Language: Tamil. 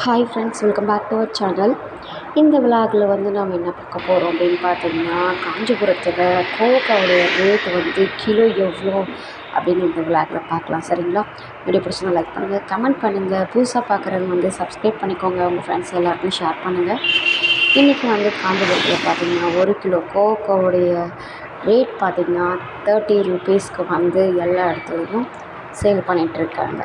Hi friends welcome back to our channel இந்த விழாவில் வந்து நம்ம என்ன பார்க்க போகிறோம் அப்படின்னு பார்த்தீங்கன்னா காஞ்சிபுரத்தில் கோவக்காவுடைய ரேட் வந்து கிலோ எவ்வளோ அப்படின்னு இந்த விழாவில் பார்க்கலாம் சரிங்களா? வீடியோ பிடிச்சா லைக் பண்ணுங்கள் கமெண்ட் பண்ணுங்கள் புதுசாக பார்க்குறவங்க வந்து சப்ஸ்கிரைப் பண்ணிக்கோங்க. உங்கள் ஃப்ரெண்ட்ஸ் எல்லாருக்கும் ஷேர் பண்ணுங்கள் இன்றைக்கி வந்து காஞ்சிபுரத்தில் பார்த்திங்கன்னா ஒரு கிலோ கோவக்காவுடைய ரேட் பார்த்திங்கன்னா தேர்ட்டி ருபீஸ்க்கு வந்து எல்லா இடத்துலையும் சேல் பண்ணிகிட்ருக்காங்க